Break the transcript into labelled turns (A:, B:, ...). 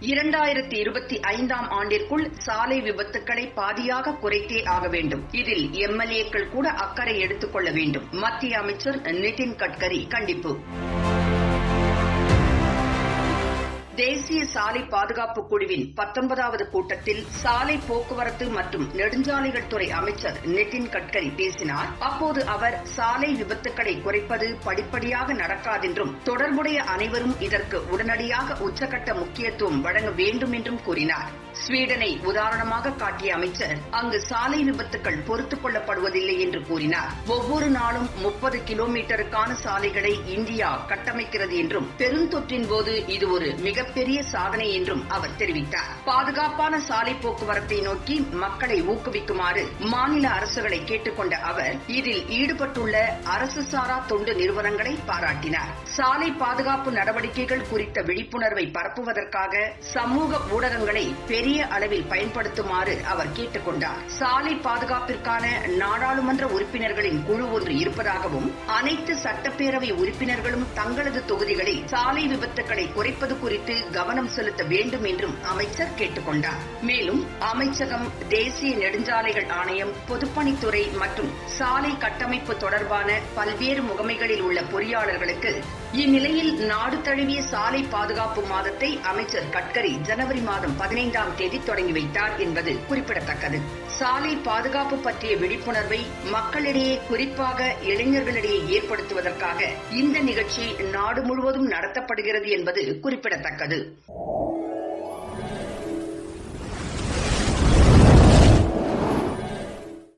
A: இரண்டாயிரத்தி இருபத்தி ஐந்தாம் ஆண்டிற்குள் சாலை விபத்துக்களை பாதியாக குறைத்தே ஆக வேண்டும். இதில் எம்எல்ஏக்கள் கூட அக்கறை எடுத்துக் கொள்ள வேண்டும். மத்திய அமைச்சர் நிதின் கட்கரி கண்டிப்பு. தேசிய சாலை பாதுகாப்பு குழுவின் பத்தொன்பதாவது கூட்டத்தில் சாலை போக்குவரத்து மற்றும் நெடுஞ்சாலைகள் துறை அமைச்சர் நிதின் கட்கரி பேசினார். அப்போது அவர் சாலை விபத்துக்களை குறைப்பது படிப்படியாக நடக்காதென்றும் தொடர்புடைய அனைவரும் இதற்கு உடனடியாக உச்சகட்ட முக்கியத்துவம் வழங்க வேண்டும் என்றும் கூறினார். ஸ்வீடனை உதாரணமாக காட்டிய அமைச்சர் அங்கு சாலை விபத்துக்கள் பொறுத்துக் கொள்ளப்படுவதில்லை என்று கூறினார். ஒவ்வொரு நாளும் முப்பது கிலோமீட்டருக்கான சாலைகளை இந்தியா கட்டமைக்கிறது என்றும் பெருந்தொற்றின் போது இது ஒரு மிக மிகப்பெரிய சாதனை என்றும் அவர் தெரிவித்தார். பாதுகாப்பான சாலை போக்குவரத்தை நோக்கி மக்களை ஊக்குவிக்குமாறு மாநில அரசுகளை கேட்டுக்கொண்ட அவர் இதில் ஈடுபட்டுள்ள அரசு சாரா தொண்டு நிறுவனங்களை பாராட்டினார். சாலை பாதுகாப்பு நடவடிக்கைகள் குறித்த விழிப்புணர்வை பரப்புவதற்காக சமூக ஊடகங்களை பெரிய அளவில் பயன்படுத்துமாறு அவர் கேட்டுக் கொண்டார் சாலை பாதுகாப்பிற்கான நாடாளுமன்ற உறுப்பினர்களின் குழு ஒன்று இருப்பதாகவும் அனைத்து சட்டப்பேரவை உறுப்பினர்களும் தங்களது தொகுதிகளில் சாலை விபத்துக்களை குறைப்பது குறித்து கவனம் செலுத்த வேண்டும் என்றும் அமைச்சர் கேட்டுக்கொண்டார். மேலும் அமைச்சகம் தேசிய நெடுஞ்சாலைகள் ஆணையம் பொதுப்பணித்துறை மற்றும் சாலை கட்டமைப்பு தொடர்பான பல்வேறு முகமைகளில் உள்ள பொறியாளர்களுக்கு இந்நிலையில் நாடு தழுவிய சாலை பாதுகாப்பு மாதத்தை அமைச்சர் கட்கரி ஜனவரி மாதம் பதினைந்தாம் தேதி தொடங்கி வைத்தார் என்பது குறிப்பிடத்தக்கது. சாலை பாதுகாப்பு பற்றிய விழிப்புணர்வை மக்களிடையே குறிப்பாக இளைஞர்களிடையே ஏற்படுத்துவதற்காக இந்த நிகழ்ச்சி நாடு முழுவதும் நடத்தப்படுகிறது என்பது குறிப்பிடத்தக்கது. 啊这个